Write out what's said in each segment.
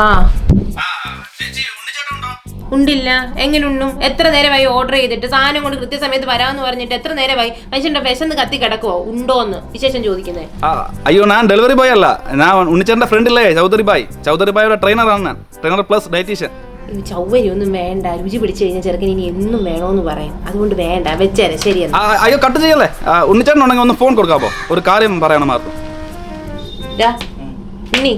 ആ. ഉണ്ടില്ല. എങ്ങനെ ഉണ്ണും? എത്ര നേരമായി ഓർഡർ ചെയ്തിട്ട് സാധനം കൊണ്ട് കൃത്യസമയത്ത് വരാമെന്ന് പറഞ്ഞിട്ട് എത്ര നേരമായി? മനുഷ്യന്റെ വിശന്ന് കത്തി കിടക്കുവോ? ഉണ്ടോന്ന് വിശേഷം ചോദിക്കുന്നേ. ആ, അയ്യോ ഞാൻ ഡെലിവറി ബോയ് അല്ല. ഞാൻ ഉണ്ണിച്ചേട്ടന്റെ ഫ്രണ്ട് ഇല്ലേ? ചൗധരി ബായ്. ചൗധരി ബായുടെ ട്രെയിനറാണ് ഞാൻ. ട്രെയിനർ പ്ലസ് ഡയറ്റീഷ്യൻ ചൗവരി ഒന്നും വേണ്ട. രുചി പിടിച്ചു കഴിഞ്ഞാൽ ചെറുക്കൻ ഇനി എന്നും വേണോന്ന് പറയും. അതുകൊണ്ട് വേണ്ട. വെച്ചേരെ ശരി അയ്യോ കട്ട് ചെയ്യല്ലേ? ഉണ്ണിച്ചേട്ടനുണ്ടെങ്കിൽ ഒന്ന് ഫോൺ കൊടുക്കാമോ? ഒരു കാര്യം പറയണം മാത്രം ഡാ, ഉണ്ണി.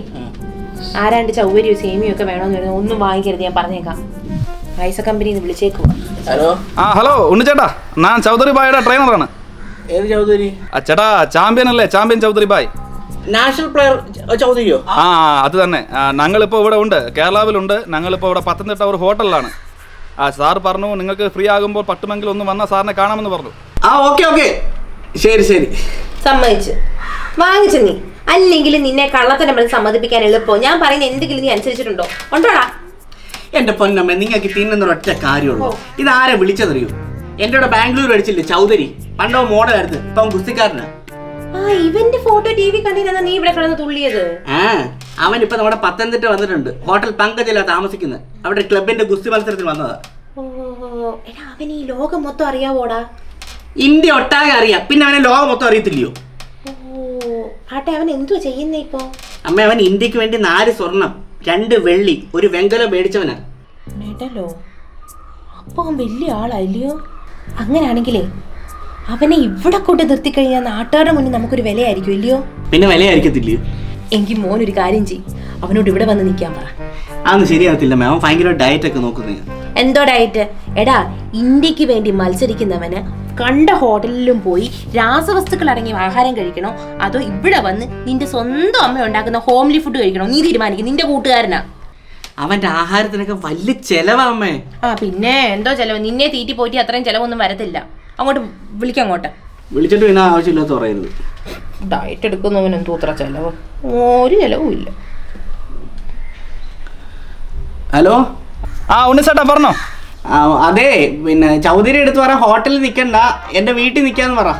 ആരാണ്ട് ചൗവരിയോ സേമിയോ ഒക്കെ വേണോന്ന് വരുന്നത് ഒന്നും വാങ്ങിക്കരുത് ഞാൻ പറഞ്ഞേക്കാം. പൈസ കമ്പനി നിന്ന് വിളിച്ചേക്കുവാ ഹലോ? ആ ഹലോ ഉണ്ണിച്ചേട്ടാ ഞാൻ ചൗധരി ബായുടെ ട്രെയിനറാണ് ഏത് ചൗധരി? ആ, ചേട്ടാ ചാമ്പ്യൻ അല്ലേ? Champion Chaudhary bye. National player ചൗധരിയോ? ആ അത് തന്നെ. ഞങ്ങൾ ഞങ്ങളിപ്പോൾ ഇവിടെ ഉണ്ട്. കേരളാവിലുണ്ട്. ഞങ്ങളിപ്പോ ഇവിടെ പത്തനംതിട്ട ഒരു ഹോട്ടലിലാണ്. ആ സാർ പറഞ്ഞു നിങ്ങൾക്ക് ഫ്രീ ആകുമ്പോൾ പറ്റുമെങ്കിൽ ഒന്ന് വന്നാൽ സാറിനെ കാണാമെന്ന് പറഞ്ഞു. ആ ഓക്കെ ഓക്കെ. ശരി ശരി. സമ്മതിച്ചു. വാങ്ങിച്ചു നീ. അല്ലെങ്കിൽ നിന്നെ കള്ളത്തരം പറഞ്ഞ് സമ്മതിപ്പിക്കാൻ എളുപ്പം. ഞാൻ പറയുന്ന എന്തെങ്കിലും നീ അനുസരിച്ചിട്ടുണ്ടോ? ഉണ്ടോടാ? എന്റെ പൊന്നമ്മ നിങ്ങൾക്ക് തിന്നുന്ന ഒറ്റ കാര്യമുള്ളൂ ഇതാരെ വിളിച്ചതറിയോ? എന്റെ കൂടെ ബാംഗ്ലൂർ അടിച്ചില്ലേ ചൗധരി? പണ്ടോ മോഡലായിരുന്നു ഇപ്പം ഗുസ്തിക്കാരന്. ആ ഇവന്റെ ഫോട്ടോ ടി വി കണ്ടിരുന്ന നീ ഇവിടെ കിടന്ന് തുള്ളിയത്. ആ അവൻ ഇപ്പൊ നമ്മുടെ പത്തനംതിട്ട വന്നിട്ടുണ്ട്. ഹോട്ടൽ പങ്കജില താമസിക്കുന്നത് അവിടെ ക്ലബിന്റെ ഗുസ്തി മത്സരത്തിൽ വന്നതാ. ഓ എടാ അവൻ ഈ ലോകം മൊത്തം അറിയാവോടാ? ഇന്ത്യ ഒട്ടാകെ അറിയാം. പിന്നെ അവനെ ലോകം മൊത്തം അറിയത്തില്ലയോ? ആട്ടെ അവൻ എന്തു ചെയ്യുന്നേ ഇപ്പോ? അമ്മ അവൻ ഇന്ത്യയ്ക്ക് വേണ്ടി നാല് സ്വർണം രണ്ട് വെള്ളി ഒരു വെങ്കലം മേടിച്ചവനാ. മെഡലോ അപ്പൊ അവൻ വലിയ ആളല്ലയോ അങ്ങനെയാണെങ്കിലേ അവനെ ഇവിടെ കൊണ്ട് നിർത്തി കഴിഞ്ഞാൽ നാട്ടുകാരുടെ മുന്നിൽ നമുക്കൊരു വിലയായിരിക്കും ഇല്ലയോ? പിന്നെ വിലയായിരിക്കത്തില്ല എങ്കിൽ മോൻ ഒരു കാര്യം ചെയ് അവനോട് ഇവിടെ വന്ന് നിൽക്കാൻ പറ. അതൊന്നും ശരിയാകത്തില്ല മാം അവൻ ഭയങ്കര ഡയറ്റ് ഒക്കെ നോക്കുന്നത് എന്തോ ഡയറ്റ്? എടാ ഇന്ത്യയ്ക്ക് വേണ്ടി മത്സരിക്കുന്നവന് കണ്ട ഹോട്ടലിലും പോയി രാസവസ്തുക്കൾ അടങ്ങിയ ആഹാരം കഴിക്കണോ? അതോ ഇവിടെ വന്ന് നിന്റെ സ്വന്തം അമ്മ ഉണ്ടാക്കുന്ന ഹോംലി ഫുഡ് കഴിക്കണോ? നീ തീരുമാനിക്കും. നിന്റെ കൂട്ടുകാരനാ. അവന്റെ ആഹാരത്തിനൊക്കെ വലിയ ചെലവാമ്മേ ആ പിന്നെ എന്തോ ചെലവ്. നിന്നെ തീറ്റി പോയിട്ട് അത്രയും ചെലവൊന്നും വരത്തില്ല. അങ്ങോട്ട് വിളിക്കാം അങ്ങോട്ട്. വിളിച്ചിട്ട് പിന്നെ ആവശ്യമില്ലാത്ത പറയരുത് ഡയറ്റ് എടുക്കുന്നവന് എന്തോ അത്ര ചെലവ്? ഒരു ചെലവും ഇല്ല. ഹലോ? ആ ഉണ്ണിച്ചേട്ടാ പറഞ്ഞോ. ആ, അതെ പിന്നെ ചൗധരി എടുത്ത് പറ ഹോട്ടലിൽ നിൽക്കണ്ട എന്റെ വീട്ടിൽ നിൽക്കാന്ന് പറ.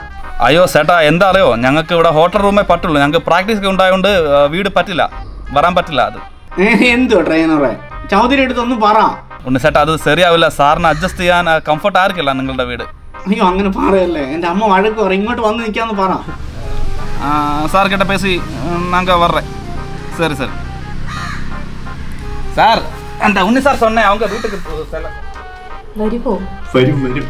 അയ്യോ ചേട്ടാ എന്താ അറിയോ ഞങ്ങൾക്ക് ഇവിടെ ഹോട്ടൽ റൂമേ പറ്റുള്ളൂ. ഞങ്ങൾക്ക് പ്രാക്ടീസ് ഒക്കെ ഉണ്ടായതുകൊണ്ട് വീട് പറ്റില്ല. വരാൻ പറ്റില്ല അത്. എന്തോ ട്രെയിനറെ ചൗധരി എടുത്ത് ഒന്ന് പറ. ഒന്ന് ചേട്ടാ അത് ശരിയാവില്ല. സാറിന് അഡ്ജസ്റ്റ് ചെയ്യാൻ കംഫർട്ട് ആയിരിക്കില്ല നിങ്ങളുടെ വീട്. അയ്യോ അങ്ങനെ പറയല്ലേ. എന്റെ അമ്മ വഴക്ക് പറ ഇങ്ങോട്ട് വന്ന് നിൽക്കാന്ന് പറ. സാർ കേട്ട പേസി നാങ്ക വர்றேன் சரி சரி சார் அந்த உன்னி சார் சொன்னேன் அவங்க வீட்டுக்கு செல்ல വരുമോ വരും വരും.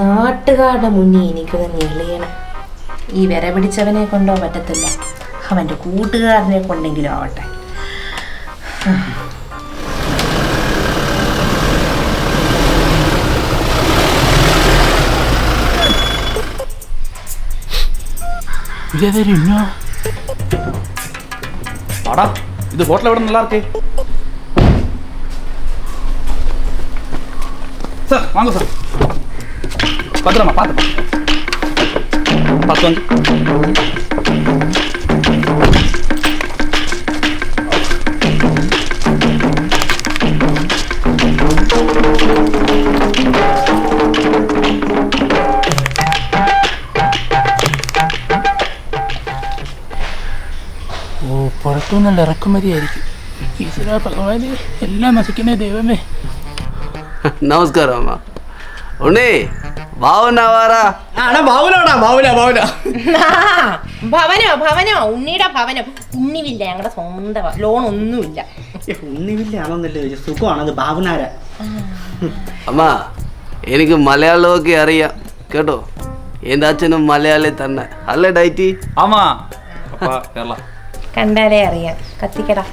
നാട്ടുകാരുടെ മുന്നിൽ എനിക്ക് തന്നെ എളിയണം ഈ വിര പിടിച്ചവനെ കൊണ്ടോ പറ്റത്തില്ല. അവന്റെ കൂട്ടുകാരനെ കൊണ്ടെങ്കിലും ആവട്ടെ. ഇത് ഹോട്ടൽ എവിടെ നിന്നുള്ള சார் வாங்க சார் பத்திரமா பார்த்து பார்த்து வந்து ഓ പുറത്തുനിന്നുള്ള ഇറക്കുമതിയായിരിക്കും ഈശ്വര ഭഗവാനെ എല്ലാം നശിക്കണേ ദൈവമേ నమస్కారం అమ్మా ఉండి బాగున్నావారా ആടാ ഭവനോടാ ഭവന ഭവന ഭവനോ. ഭവനോ ഉണ്ണിയുടെ ഭവനം. ഉണ്ണിവില്ല ഞങ്ങളുടെ സ്വന്തം ലോൺ ഒന്നുമില്ല ഉണ്ണിവില്ലാണോന്നില്ല സുഖമാണത് ഭാവനാര. അമ്മ എനിക്ക് മലയാളമൊക്കെ അറിയാം. കേട്ടോ? എന്റെ അച്ഛനും മലയാളി തന്നെ. അല്ലേ ഡൈറ്റി? ആമാ കണ്ടാലേ അറിയാം. കത്തിക്കടാ.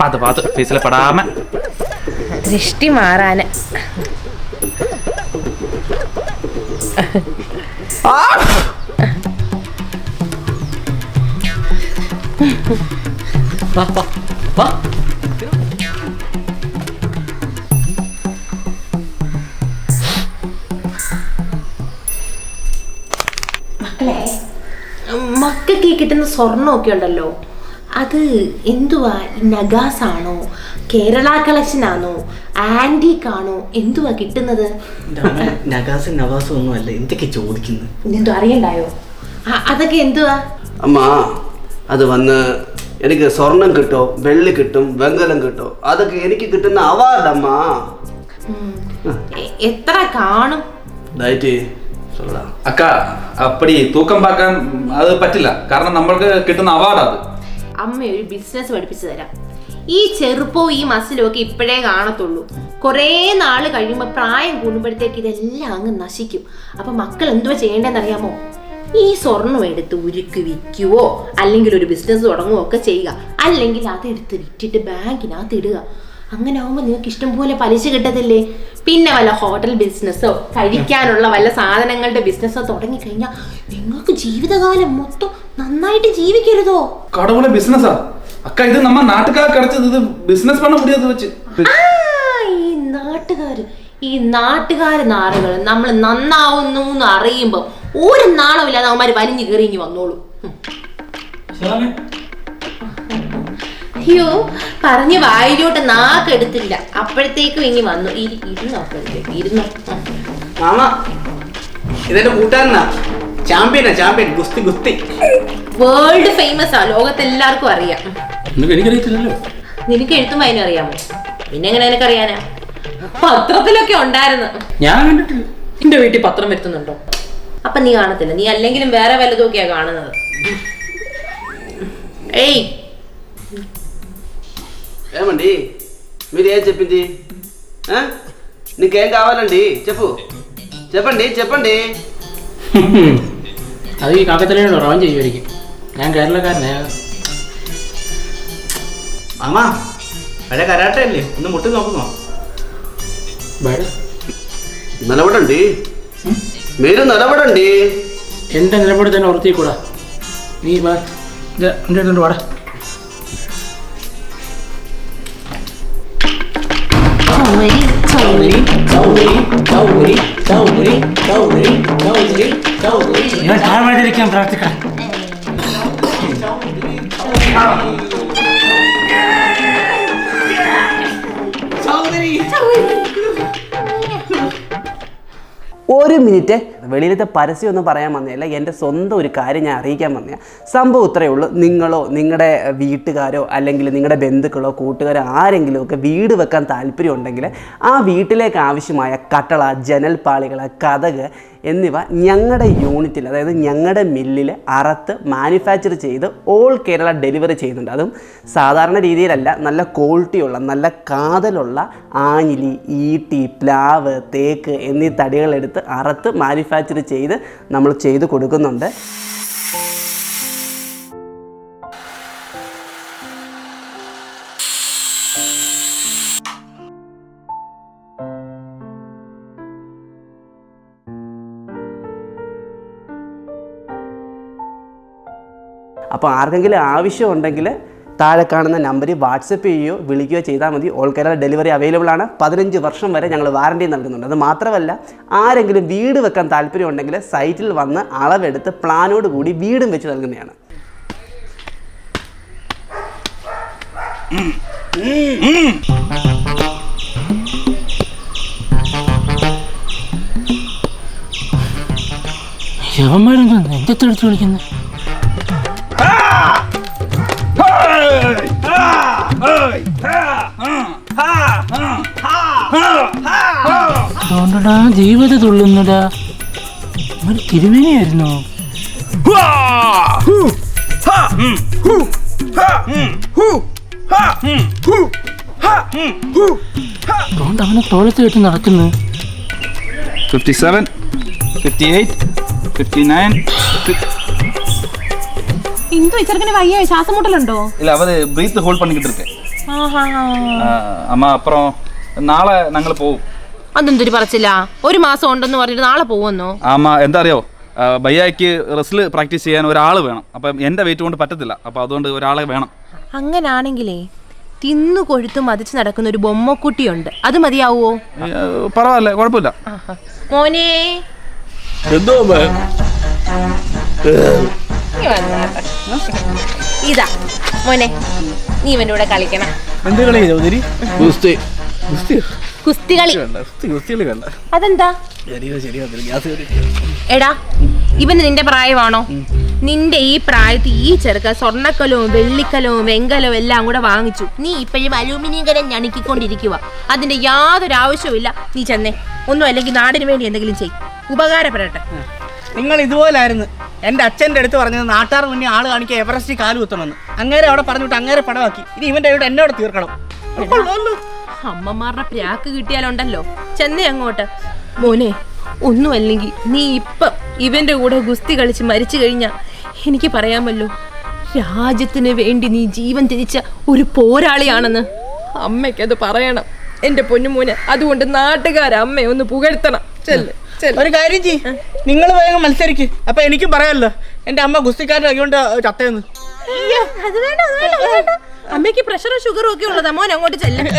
പാത്ത് പാത്ത് ഫേസിലെ പെടാമ. ദൃഷ്ടി മാറാന്. മക്കൾക്ക് കിട്ടുന്ന സ്വർണമൊക്കെ ഉണ്ടല്ലോ. അത് എന്തുവാ? നഗാസ് ആണോ കേരള കളക്ഷൻ ആണോ ആന്റീക്ക് ആണോ എന്തുവാ കിട്ടുന്നത് ഒന്നും അല്ല. എന്തൊക്കെ അറിയണ്ടായോ? അതൊക്കെ എന്തുവാ? അമ്മ അത് വന്ന് എനിക്ക് സ്വർണം കിട്ടോ വെള്ളി കിട്ടും വെങ്കലം കിട്ടോ അതൊക്കെ എനിക്ക് കിട്ടുന്ന അവാർഡ് അമ്മ. എത്ര കാണും? ഡയറ്റ് അക്ക അപ്പടി തൂക്കം പാക്കാൻ അത് പറ്റില്ല. കാരണം നമ്മൾക്ക് കിട്ടുന്ന അവാർഡ് അത്. അമ്മ ഒരു ബിസിനസ് പഠിപ്പിച്ചു തരാം. ഈ ചെറുപ്പവും ഈ മസിലും ഒക്കെ ഇപ്പോഴേ കാണത്തുള്ളൂ. കുറേ നാൾ കഴിയുമ്പോൾ പ്രായം കൂടുമ്പോഴത്തേക്ക് ഇതെല്ലാം അങ്ങ് നശിക്കും. അപ്പൊ മക്കൾ എന്തുവാ ചെയ്യേണ്ടതെന്ന് അറിയാമോ? ഈ സ്വർണം എടുത്ത് ഉരുക്ക് വിൽക്കുവോ? അല്ലെങ്കിൽ ഒരു ബിസിനസ് തുടങ്ങുവോ ഒക്കെ ചെയ്യുക. അല്ലെങ്കിൽ അതെടുത്ത് വിറ്റിട്ട് ബാങ്കിനകത്ത് ഇടുക. അങ്ങനെ ആവുമ്പോൾ നിങ്ങൾക്ക് ഇഷ്ടം പോലെ പലിശ കിട്ടത്തില്ലേ? പിന്നെ വല്ല ഹോട്ടൽ ബിസിനസ്സോ കഴിക്കാനുള്ള വല്ല സാധനങ്ങളുടെ ബിസിനസ്സോ തുടങ്ങി കഴിഞ്ഞാൽ നിങ്ങൾക്ക് ജീവിതകാലം മൊത്തം നന്നായിട്ട് ജീവിക്കരുതോ? കടവുള്ള ബിസിനസ്സാ. അക്ക ഇത് നമ്മ നാട്ടുകാർ കടച്ചത് ഇത് ബിസിനസ് പണ മുടിയത് വെച്ച്. ആ, ഈ നാട്ടുകാർ ഈ നാട്ടുകാര് നാറുകൾ നമ്മൾ നന്നാവുന്നു എന്ന് അറിയുമ്പോ ഒരു നാണമില്ലാതെ അവന്മാര് വലിഞ്ഞു കയറി ഇങ്ങി വന്നോളൂ. അയ്യോ പറഞ്ഞ് വായിലോട്ട് നാക്കെടുത്തില്ല അപ്പോഴത്തേക്കും ഇനി വന്നു. ഇരി- ഇരുന്നോ അപ്പോഴത്തേക്ക് ഇരുന്നോ. ഉം. മാമ ഇതെന്റെ കൂട്ടുകാരനാ. ചാമ്പ്യനാ ചാമ്പ്യൻ. ഗുസ്തി ഗുസ്തി. വേൾഡ് ഫേമസ് ആ ലോകത്തെല്ലാവർക്കും അറിയാം. ഉം. എന്നിട്ട് എനിക്കറിയത്തില്ലല്ലോ. നിനക്ക് എഴുത്തും അതിനെ അറിയാമോ? പിന്നെ എങ്ങനെ നിനക്കറിയാനാ? പത്രത്തിലൊക്കെ ഉണ്ടായിരുന്നു. ഞാൻ കണ്ടിട്ടില്ല. എന്റെ വീട്ടിൽ പത്രം വരുത്തുന്നുണ്ടോ? അപ്പൊ നീ കാണത്തില്ല. നീ അല്ലെങ്കിലും വേറെ വല്ലതൊക്കെയാ കാണുന്നത്. ఏయ్ ఏమండి? మీరు ఏం చెప్పింది? నీకేం కావాలండి? చెప్పు. చెప్పండి చెప్పండి. అది కాకతలేడు రావని చెయ్యడికి ഞാൻ കേരളക്കാരനെ മാമാ പഴയ കരാട്ട അല്ലേ ഒന്ന് മുട്ടി നോക്കുന്നോ നിലപടണ്ടി മേലും നിലപടണ്ടി എന്റെ നിലപാട് തന്നെ ഉറത്തിക്കൂടാ നീ വാടാ വാ ഇത് എന്റെ അടുത്തോട്ട് വാടാ ഞാൻ താഴ്വാതിരിക്കാൻ പ്രാർത്ഥിക്കാം ഒരു മിനിറ്റ് വെളിയിലത്തെ പരസ്യം ഒന്നും പറയാൻ വന്നതല്ല. എന്റെ സ്വന്തം ഒരു കാര്യം ഞാൻ അറിയിക്കാൻ വന്നേ സംഭവം ഇത്രയേ ഉള്ളൂ. നിങ്ങളോ നിങ്ങളുടെ വീട്ടുകാരോ അല്ലെങ്കിൽ നിങ്ങളുടെ ബന്ധുക്കളോ കൂട്ടുകാരോ ആരെങ്കിലും ഒക്കെ വീട് വെക്കാൻ താല്പര്യം ഉണ്ടെങ്കിൽ ആ വീട്ടിലേക്ക് ആവശ്യമായ കട്ടള ജനൽപ്പാളികൾ കഥക് എന്നിവ ഞങ്ങളുടെ യൂണിറ്റിൽ അതായത് ഞങ്ങളുടെ മില്ലിൽ അറത്ത് മാനുഫാക്ചർ ചെയ്ത് ഓൾ കേരള ഡെലിവറി ചെയ്യുന്നുണ്ട്. അതും സാധാരണ രീതിയിലല്ല. നല്ല ക്വാളിറ്റിയുള്ള നല്ല കാതലുള്ള ആഞ്ഞിലി ഈട്ടി പ്ലാവ് തേക്ക് എന്നീ തടികളെടുത്ത് അറത്ത് മാനുഫാക്ചർ ചെയ്ത് നമ്മൾ ചെയ്ത് കൊടുക്കുന്നുണ്ട്. അപ്പോൾ ആർക്കെങ്കിലും ആവശ്യമുണ്ടെങ്കിൽ താഴെ കാണുന്ന നമ്പറിൽ വാട്സപ്പ് ചെയ്യുകയോ വിളിക്കുകയോ ചെയ്താൽ മതി. ഓൾ കേരള ഡെലിവറി അവൈലബിൾ ആണ്. പതിനഞ്ച് വർഷം വരെ ഞങ്ങൾ വാറണ്ടി നൽകുന്നുണ്ട്. അത് മാത്രമല്ല ആരെങ്കിലും വീട് വെക്കാൻ താല്പര്യമുണ്ടെങ്കിൽ സൈറ്റിൽ വന്ന് അളവെടുത്ത് പ്ലാനോട് കൂടി വീടും വെച്ച് നൽകുന്നതാണ്. യവന്മാരെന്താ എന്റെ അടുത്ത് വിളിക്കുന്നത് അതുകൊണ്ടടാ ജീവിത തുള്ളുന്നടാ. ഒരു തിരുമേനിയായിരുന്നോ അതുകൊണ്ട് അവനെ തോളത്ത് കെട്ടി നടക്കുന്നു. Fifty seven fifty eight fifty nine എന്തോ ചെറുക്കന് വയ്യ ശ്വാസം മുട്ടലുണ്ടോ இல்ல அவரு பிரீத் ஹோல்ட் பண்ணிக்கிட்டு இருக்கேன் அம்மா அப்புறம் നാളെ ഞങ്ങൾ പോവും അതെന്തൊരു പറച്ചില്ല ഒരു മാസം ഉണ്ടെന്ന് പറഞ്ഞിട്ട് നാളെ പോവെന്നോ ആമാ എന്താ അറിയോ ആ, ബയ്യായ്ക്ക് റെസ്റ്റിൽ പ്രാക്ടീസ് ചെയ്യാൻ ഒരാൾ വേണം അപ്പം എൻ്റെ വെയിറ്റ് കൊണ്ട് പറ്റത്തില്ല അപ്പം അതുകൊണ്ട് ഒരാളെ വേണം അങ്ങനാണെങ്കിലേ തിന്നു കൊഴുത്ത് മതിച്ച് നടക്കുന്ന ഒരു ബൊമ്മക്കുട്ടിയുണ്ട് അത് മതിയാവോ ഏ, പരവായില്ല കുഴപ്പമില്ല മോനെ എന്തോ നീ വന്നാട്ടെ. ഇതാ മോനെ. നീ ഇവന്റെ കൂടെ കളിക്കണം. എന്ത് കളി ചൗധരി? ഗുസ്തി. കളി. ഗുസ്തി കളി വേണ്ട അതെന്താ? എടാ ഇവന് നിന്റെ പ്രായമാണോ? നിന്റെ ഈ പ്രായത്തിൽ ഈ ചെറുക്ക സ്വർണക്കലവും വെള്ളിക്കലവും വെങ്കലവും എല്ലാം കൂടെ വാങ്ങിച്ചു. നീ ഇപ്പോഴും അലൂമിനിയം കരം ഞണിക്കൊണ്ടിരിക്കുക അതിന്റെ യാതൊരു ആവശ്യവുമില്ല. നീ ചെന്നേ. ഒന്നും അല്ലെങ്കിൽ നാടിന് വേണ്ടി എന്തെങ്കിലും ചെയ്യും ഉപകാരപ്പെടട്ടെ. നിങ്ങൾ ഇതുപോലായിരുന്നു. എന്റെ അച്ഛന്റെ അടുത്ത് പറഞ്ഞത് നാട്ടാർ മുന്നേ ആൾ കാണിക്കാൻ എവറസ്റ്റ് കാലു കുത്തണമെന്ന്. അങ്ങേരെ അവിടെ പറഞ്ഞിട്ട് അങ്ങേരെ പടമാക്കി ഇനി ഇവന്റെ ഇവിടെ എന്നോട് തീർക്കണം. അമ്മമാരുടെ പ്രാക്ക് കിട്ടിയാലുണ്ടല്ലോ. ചെന്നേ അങ്ങോട്ട്. മോനെ ഒന്നും അല്ലെങ്കിൽ നീ ഇപ്പം ഇവന്റെ കൂടെ ഗുസ്തി കളിച്ച് മരിച്ചു കഴിഞ്ഞാ എനിക്ക് പറയാമല്ലോ. രാജ്യത്തിന് വേണ്ടി നീ ജീവൻ തിരിച്ച ഒരു പോരാളിയാണെന്ന്. അമ്മയ്ക്കത് പറയണം. എന്റെ പൊന്നുമോനെ അതുകൊണ്ട് നാട്ടുകാരെ അമ്മയെ ഒന്ന് പുകഴ്ത്തണം. ചെല്ല്. ഒരു കാര്യം ചെയ് നിങ്ങൾ വേഗം മത്സരിക്ക്. അപ്പൊ എനിക്കും പറയാമല്ലോ എന്റെ അമ്മ ഗുസ്തിക്കാരുടെ കൈകൊണ്ട് ചത്തയെന്ന്. അമ്മയ്ക്ക് പ്രഷറും ഷുഗറും ഒക്കെ ഉള്ളതാ. മോൻ അങ്ങോട്ട് ചെല്ലണം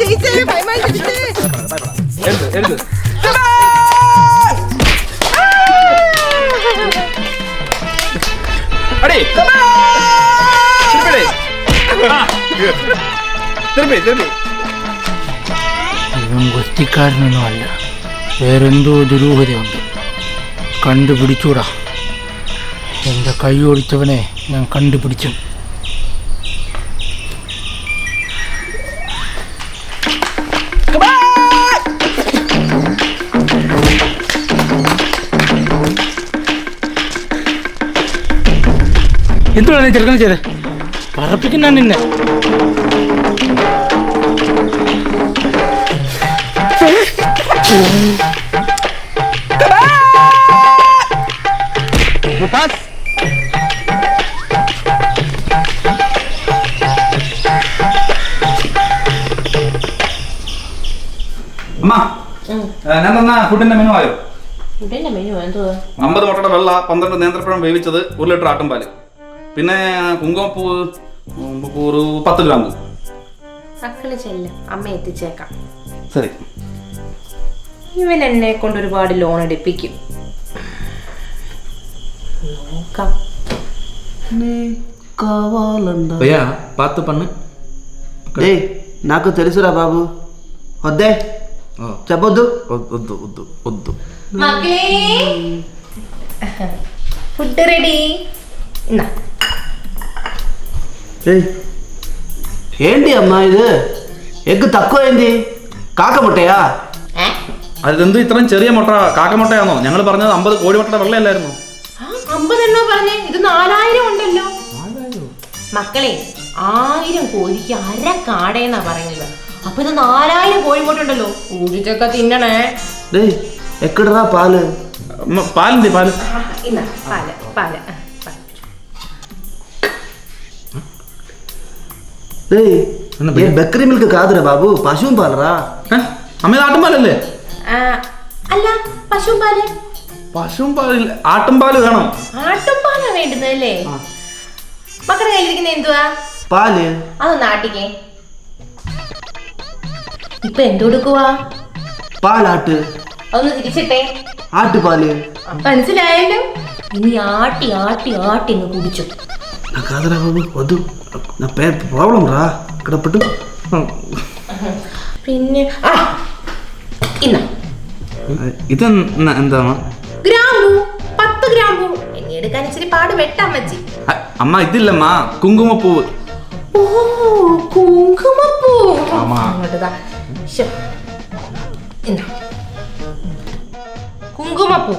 ജയിച്ചേ ജയിച്ചേ. അടി. തിരുപ്പി തിരുപ്പി ഇവൻ ഗുസ്തിക്കാരനൊന്നും അല്ല വേറെന്തോ ദുരൂഹതയുണ്ട്. കണ്ടുപിടിച്ചൂടാ. എന്റെ കൈ ഓടിച്ചവനെ ഞാൻ കണ്ടുപിടിച്ചു. എന്തുവാണ് ചെറുക്കനെ ചെയ്തത് പറപ്പിക്കുന്ന നിന്നെ. അമ്മ ഞാൻ തന്ന ഫുഡിന്റെ മെനു ആയോ? ഫുഡിന്റെ മെനു എന്തുവാ? അമ്പത് മുട്ടയുടെ വെള്ള പന്ത്രണ്ട് നേന്ത്രപ്പഴം വേവിച്ചത് ഒരു ലിറ്റർ ആട്ടുംപാൽ പിന്നെ കുങ്കുമപ്പൂ കുങ്കുമപ്പൂ ഒരു പത്ത് ഗ്രാം മക്കള് ചെല്ല അമ്മ എത്തിച്ചേക്കാം ശരി ഇവൻ എന്നെ കൊണ്ട് ഒരുപാട് ലോൺ എടുപ്പിക്കും നോക്കാം భయ్యా పాత పన్ను ఏయ్ నాకు తెలుసురా బాబు వద్దే చెప్పొద్దు వద్దు వద్దు వద్దు മക്കളേ ഫുഡ് റെഡി എന്നാ ఏయ్ ఏంటి అమ్మా ఇది ఎగ్ తక్కువైంది కాక ముట్టయా ഏ? അതെന്ത് ഇത്രയും ചെറിയ മുട്ട കാക്കമുട്ടയാണോ ഞങ്ങൾ പറഞ്ഞത് അമ്പത് കോഴിമുട്ടയുടെ വെള്ളയല്ലായിരുന്നു ആ, അമ്പതെണ്ണോ പറഞ്ഞേ ഇത് നാലായിരം ഉണ്ടല്ലോ മക്കളെ ആയിരം കോഴിക്ക് അര കാടയെന്നാ പറയുന്നത് അപ്പൊ ഇത് നാലായിരം കോഴിമുട്ടുണ്ടല്ലോ ഊഴിച്ചൊക്കെ തിന്നണേ డేయ్ ఎక్కడరా పాలు അമ്മ, പാലെന്തി പാല് ആ, ഇന്നാ പാല് പാല് ആ, പാല്. డేయ్ ఏ బెక్కరీ మిల్క్ కాదురా బాబు పశువు పాలరా ഏ? അമ്മ ഇത് ആട്ടുംപാലല്ലേ ആ, അല്ല പശുവും പാല് പശുവും പാലില്ല ആട്ടുംപാല് വേണം ആട്ടുംപാലാ വേണ്ടുന്നതല്ലേ മക്കളുടെ കയ്യിലിരിക്കുന്ന എന്തുവാ పాలు അതൊന്ന് ആട്ടിക്കേ ഇപ്പൊ എന്ത് കൊടുക്കുവാ పాలాటు അതൊന്ന് തിരിച്ചിട്ടേ ఆటుపాలు മനസ്സിലായല്ലോ ഇനി ആട്ടി ആട്ടി ആട്ടി അങ്ങ് കുടിച്ചു నాకు కాదురా బాబు వద్దు నా పే ప్రాబ్లం రా ఇక్కడ పెట్టు പിന്നെ ആ ഇന്ന ഇത് എന്താ ഗ്രാമ്പു പത്ത് ഗ്രാമ്പു എന്നെ എടുക്കാൻ ഇച്ചിരി പാട് വെട്ടാൻ വെച്ചി അമ്മ ഇതില്ലമ്മ കുങ്കുമപ്പൂവ് ഓ കുങ്കുമപ്പൂ ആമാ. അങ്ങോട്ട് ദാ. ശ്ശോ. ഇന്ന. കുങ്കുമപ്പൂ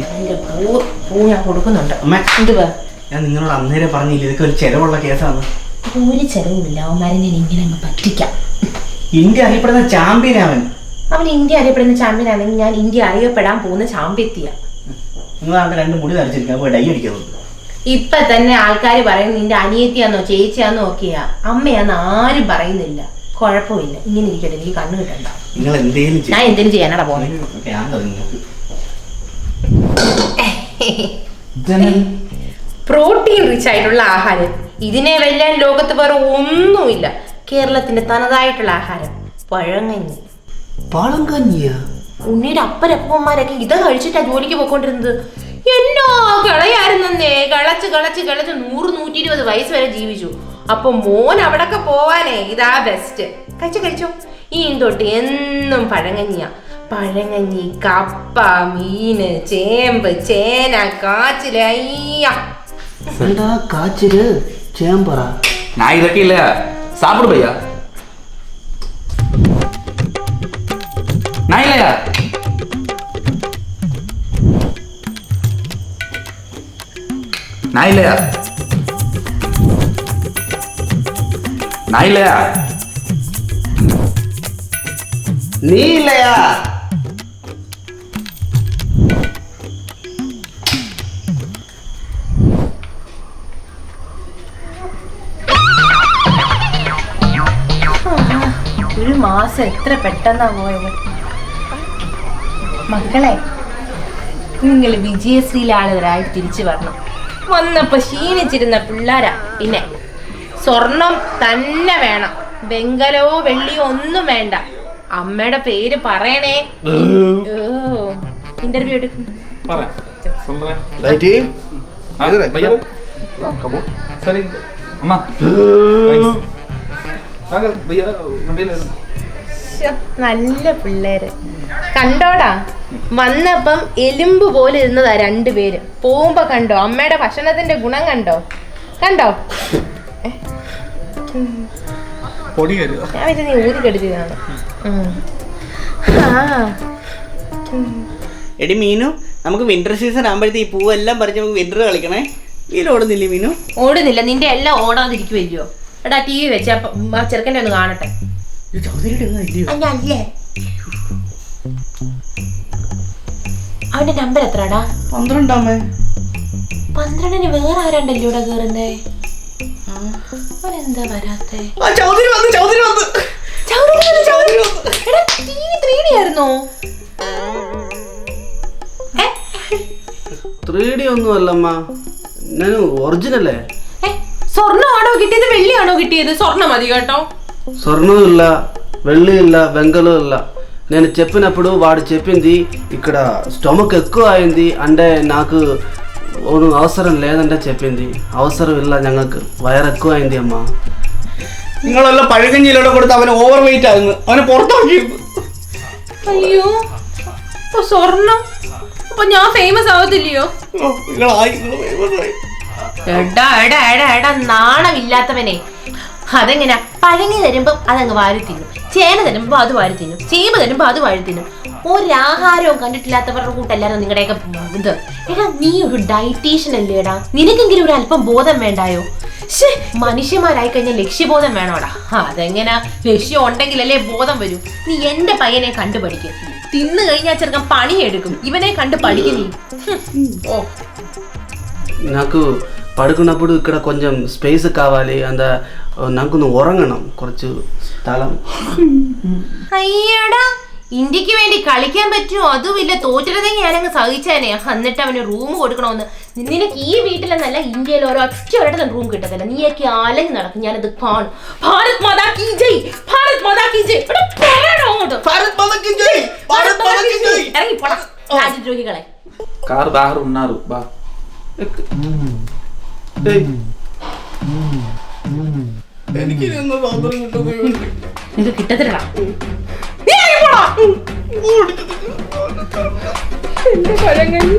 ഇതിന്റെ പൂ പൂ ഞാൻ കൊടുക്കുന്നുണ്ട് അമ്മ. എന്തുവാ ഞാൻ നിങ്ങളോട് അന്നേരം പറഞ്ഞില്ല ഇതൊക്കെ ഒരു ചെലവുള്ള കേസാണ് ഒരു ചെലവുമില്ല അവന്മാരെ ഞാൻ ഇങ്ങനെ അങ്ങ് പറ്റിക്കാം. ഇന്ത്യ അറിയപ്പെടുന്ന ചാമ്പ്യൻ അവൻ. അവൻ ഇന്ത്യ അറിയപ്പെടുന്ന ചാമ്പ്യൻ ആണെങ്കിൽ ഞാൻ ഇന്ത്യ അറിയപ്പെടാൻ പോകുന്ന ചാമ്പ്യത്തിയ നിങ്ങളാണ്ട് രണ്ട് മുടി നരച്ചിരിക്കാൻ പോയി ഡൈ അടിക്കുന്നത് ഇപ്പൊ തന്നെ ആൾക്കാർ പറയും നിന്റെ അനിയത്തിയാന്നോ ചേച്ചിയാന്നോ ഒക്കെയാ. അമ്മയാന്ന് ആരും പറയുന്നില്ല. കുഴപ്പമില്ല. ഇങ്ങനെ ഇരിക്കട്ടെ എനിക്ക് കണ്ണു കിട്ടണ്ട. നിങ്ങൾ എന്തേലും ഞാൻ എന്തിനു ചെയ്യാനാടാ പോകുന്നത് പ്രോട്ടീൻ റിച്ച് ആയിട്ടുള്ള ആഹാരം. ഇതിനെ വെല്ലാൻ ലോകത്ത് വേറെ ഒന്നുമില്ല. കേരളത്തിന്റെ തനതായിട്ടുള്ള ആഹാരം. പഴങ്ങഞ്ഞി പഴങ്കഞ്ഞിയ? കഞ്ഞിയാ ഉണ്ണിയുടെ അപ്പരപ്പന്മാരൊക്കെ ഇത് കഴിച്ചിട്ടാ ജോലിക്ക് പോയിക്കൊണ്ടിരുന്നത്. എന്നോ കളയായിരുന്നേ കളച്ച് കളച്ച് കളച്ച് നൂറ് നൂറ്റി ഇരുപത് വയസ്സ് വരെ ജീവിച്ചു. അപ്പൊ മോൻ അവിടൊക്കെ പോവാനേ. ഇതാ ബെസ്റ്റ് കഴിച്ചോ കഴിച്ചോ. ഈ തൊട്ട് എന്നും പഴങ്ങഞ്ഞിയ പഴങ്ങഞ്ഞി കപ്പ മീന് ചേമ്പ് ചേന കാച്ചിൽ അയ്യ. ரெண்டா காய்ச்சிரு சேம்பரா? நான் இதற்கு இல்ல சாப்பிடு பையா. நான் இல்லையா? நாய் இல்லையா? நாய் இல்லையா? நீ இல்லையா? മാസം എത്ര പെട്ടെന്നാ പോയത് മക്കളെ നിങ്ങൾ വിജയശ്രീലാളുകളായി തിരിച്ചു വരണം. വന്നപ്പോൾ ക്ഷീണിച്ചിരുന്ന പിള്ളേരാ പിന്നെ. സ്വർണം തന്നെ വേണം. വെങ്കലോ വെള്ളിയോ ഒന്നും വേണ്ട. അമ്മയുടെ പേര് പറയണേ. ഇന്റർവ്യൂ എടുക്കും. നല്ല പിള്ളേര്. കണ്ടോടാ? വന്നപ്പം എലുമ്പ് പോലെ ഇരുന്നതാ രണ്ടുപേര് പോകുമ്പോ കണ്ടോ? അമ്മയുടെ ഭക്ഷണത്തിന്റെ ഗുണം കണ്ടോ? കണ്ടോ? ഞാൻ വെച്ചാൽ നീ ഊതി കെടുത്തിയതാണ്. ആ. എടി മീനു നമുക്ക് വിന്റർ സീസൺ ആകുമ്പോഴത്തെ ഈ പൂവെല്ലാം പറിച്ച് നമുക്ക് വിന്റർ കളിക്കണേ. മീനു ഓടുന്നില്ലേ മീനു? ഓടുന്നില്ല. നിന്റെ എല്ലാം ഓടാതിരിക്കുമല്ലോ എടാ ടി വി വെച്ചാ ചെറുക്കന്റെ ഒന്ന് കാണട്ടെ. ഇത് ചൗധരിയുടെ ഒന്നും ഇല്ലയോ അല്ലേ അവന്റെ നമ്പർ എത്രാടാ? പന്ത്രണ്ടാമേ. പന്ത്രണ്ടിന് വേറെ ആരാണ്ടല്ലോ ഇവിടെ കേറുന്നേ? എന്താ വരാത്തേ? ചൗധരി വന്നു ചൗധരി വന്നു. ചൗധരി വന്നു എടാ ടി വി ത്രീ ഡി ആയിരുന്നോ? ത്രീ ഡി ഒന്നും അല്ലമ്മ. ഞാൻ ഒറിജിനല്ലേ സ്വർണമാണോ കിട്ടിയത്? വെള്ളിയാണോ കിട്ടിയത്? സ്വർണം മതി കേട്ടോ. స్వర్ణంలా వెంగలు వెంగలుల్ల నేను చెప్పినప్పుడు వాడు చెప్పింది ఇక్కడ స్టమక్ ఎక్కువ అయింది అంటే నాకు అవసరం లేదంటే చెప్పింది. అవసరం ఇల్ల ഞങ്ങൾക്ക് വയർ ఎక్కువ അయింది അമ്മ നിങ്ങളെല്ലാം പഴകൻ കൊടുത്ത് അവന് ഓവർ വെയിറ്റ് ആകുന്നു. അവനെ പുറത്താക്കി അയ്യോ അപ്പൊ സ്വർണം? അപ്പൊ ഞാൻ ഫേമസ് ആവത്തില്ലയോ? ആയി. എടാ എടാ എടാ എടാ നാണമില്ലാത്തവനെ. അതെങ്ങനെ പഴങ്ങി തരുമ്പോ അതങ്ങ് വാരി തിന്നും ചേന തരുമ്പോ അത് വാരി തിന്നും ചേമ്പ് തരുമ്പോ അത് വാരി തിന്നും ഒരാഹാരവും കണ്ടിട്ടില്ലാത്തവരുടെ കൂട്ടല്ലായിരുന്നു നിങ്ങളുടെയൊക്കെ ഇത് എടാ നീ ഒരു ഡയറ്റീഷ്യൻ അല്ലേടാ നിനക്കെങ്കിലും ഒരു അല്പം ബോധം വേണ്ടായോ ശ്ശേ, മനുഷ്യന്മാരായി കഴിഞ്ഞാൽ ലക്ഷ്യബോധം വേണോടാ അതെങ്ങനെ ലക്ഷ്യം ഉണ്ടെങ്കിലല്ലേ ബോധം വരൂ നീ എന്റെ പയ്യനെ കണ്ടു പഠിക്കും തിന്നു കഴിഞ്ഞാൽ ചെറുക്കൻ പണിയെടുക്കും ഇവനെ കണ്ട് പഠിക്കും നീ ഹും. ഓ నాకు పడుకున్నప్పుడు ఇక్కడ కొంచెం స్పేస్ కావాలి అంద നമുക്കൊന്ന് ഉറങ്ങണം. കുറച്ച് സ്ഥലം. അയ്യടാ ഇന്ത്യയ്ക്ക് വേണ്ടി കളിക്കാൻ പറ്റുമോ? അതുമില്ല തോറ്റിരുന്നെങ്കിൽ ഞാനങ്ങ് സഹിച്ചേനെ. എന്നിട്ട് അവന് റൂം കൊടുക്കണമെന്ന്. നിനക്ക് ഈ വീട്ടിലെന്നല്ല ഇന്ത്യയിൽ ഓരോ ഒരിടത്തും റൂം കിട്ടത്തില്ല. നീയൊക്കെ ആലങ്ങി നടക്കും. ഞാനത് കാണും. ഭാരത് മാതാ കി ജയ്! ഭാരത് മാതാ കി ജയ്! ഭാരത് മാതാ കി ജയ്! ഭാരത് മാതാ കി ജയ്! രാജ്യദ്രോഹികളെ കാർ ബാഹർ ഉണ്ണാറു. ബാ ഏയ്. എനിക്ക് കിട്ടുന്നില്ല. നിനക്ക് കിട്ടത്തില്ലടാ നീ ഇറങ്ങി പോടാ. എന്റെ പഴങ്കഞ്ഞി